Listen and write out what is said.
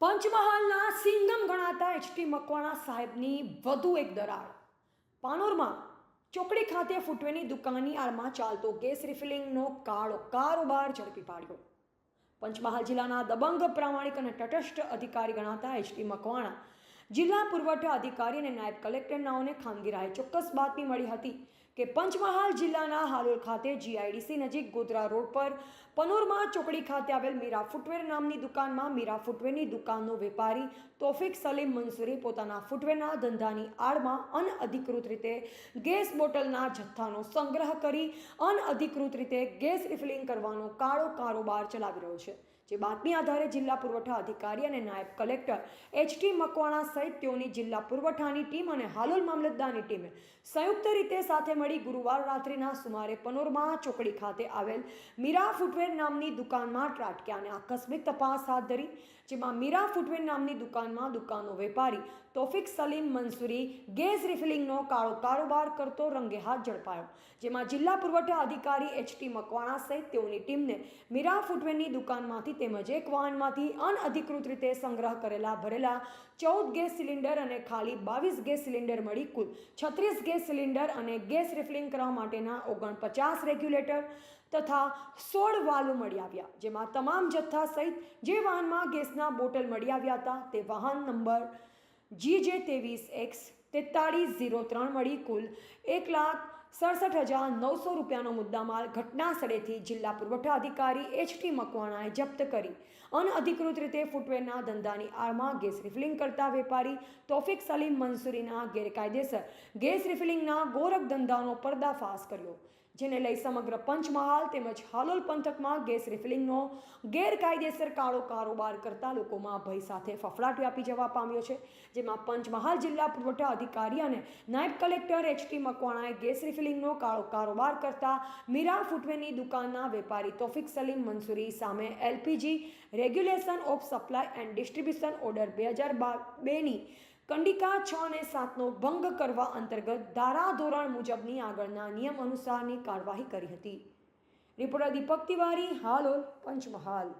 પંચમહાલના સિંગમ ગણાતા એચટી મકવાણા સાહેબની વધુ એક દરાર. પાનોરમાં ચોકડી ખાતે ફૂટવેની દુકાનની આડમાં ચાલતો ગેસ રિફિલિંગનો કાળો કારોબાર ઝડપી પાડ્યો. પંચમહાલ જિલ્લાના દબંગ પ્રામાણિક અને તટસ્થ અધિકારી ગણાતા એચટી મકવાણા જિલ્લા પુરવઠા અધિકારી અને નાયબ કલેક્ટર નાઓને ખાનગી રાહે ચોક્કસ બાતમી મળી હતી કે પંચમહાલ જિલ્લાના હાલોલ ખાતે જીઆઈડીસી નજીક ગોધરા રોડ પર પનોરમાં ચોકડી ખાતે આવેલ મીરા ફૂટવેર નામની દુકાનમાં મીરા ફૂટવેરની દુકાનનો વેપારી તોફિક સલીમ મંસૂરી પોતાના ફૂટવેરના ધંધાની આડમાં અનઅધિકૃત રીતે ગેસ બોટલના જથ્થાનો સંગ્રહ કરી અનઅધિકૃત રીતે ગેસ રિફિલિંગ કરવાનો કાળો કારોબાર ચલાવી રહ્યો છે. જે બાતમી આધારે જિલ્લા પુરવઠા અધિકારી અને નાયબ કલેક્ટર એચટી મકવાણા સહિત જિલ્લા પુરવઠાની ટીમ અને હાલોલ મામલતદારની ટીમે સંયુક્ત રીતે સાથે મળી ગુરુવાર રાત્રિના સુમારે પનોરમા ચોકડી ખાતે આવેલ મીરા ફૂટવેર નામની દુકાનમાં ત્રાટક્યા આકસ્મિક તપાસ હાથ ધરી, જેમાં મીરા ફૂટવેર નામની દુકાનમાં દુકાનનો વેપારી તોફિક સલીમ મંસૂરી ગેસ રિફિલિંગનો કાળો કારોબાર કરતો રંગે હાથ ઝડપાયો, જેમાં જિલ્લા પુરવઠા અધિકારી એચટી મકવાણા સહિત તેઓની ટીમને મીરા ફૂટવેરની દુકાનમાંથી તેમજ એક વાહનમાંથી અનઅધિકૃત રીતે સંગ્રહ કરેલા ભરેલા ચૌદ ગેસ સિલિન્ડર અને ખાલી બાવીસ ગેસ સિલિન્ડર મળી કુલ છત્રીસ ગેસ સિલિન્ડર અને ગેસ રિફિલિંગ કરવા માટેના ઓગણપચાસ રેગ્યુલેટર તથા સોળ વાલ્વ મળી આવ્યા, જેમાં તમામ જથ્થા સહિત જે વાહનમાં ગેસના બોટલ મળી આવ્યા હતા તે વાહન નંબર જી જે ત્રેવીસ એક્સ તેતાળીસ ઝીરો ત્રણ મળી કુલ એક લાખ સડસઠ હજાર નવસો રૂપિયાનો મુદ્દામાલ ઘટના સ્થળેથી જિલ્લા પુરવઠા અધિકારી એચટી મકવાણાએ જપ્ત કરી. અનઅધિકૃત રીતે ફૂટવેરના ધંધાની આડમાં ગેસ રિફિલિંગ કરતા વેપારી તોફિક સલીમ મંસૂરીના ગેરકાયદેસર ગેસ રિફિલિંગના ગોરખ ધંધાનો પર્દાફાશ કર્યો, જેને લઈ સમગ્ર પંચમહાલ તેમજ હાલોલ પંથકમાં ગેસ રિફિલિંગનો ગેરકાયદેસર કાળો કારોબાર કરતા લોકોમાં ભય સાથે ફફડાટ વ્યાપી જવા પામ્યો છે, જેમાં પંચમહાલ જિલ્લા પુરવઠા અધિકારી અને નાયબ કલેક્ટર એચટી મકવાણાએ ગેસ રિફિલિંગનો કારોબાર કરતા મીરા ફૂટવેરની દુકાનના વેપારી તોફિક સલીમ મંસૂરી સામે LPG regulation of supply and distribution order બે હજાર બેની કંડિકા છ અને સાતનો ભંગ કરવા અંતર્ગત ધારાધોરણ મુજબની આગળના નિયમ અનુસારની કાર્યવાહી કરી હતી. રિપોર્ટર દીપક તિવારી, હાલોલ, પંચમહાલ.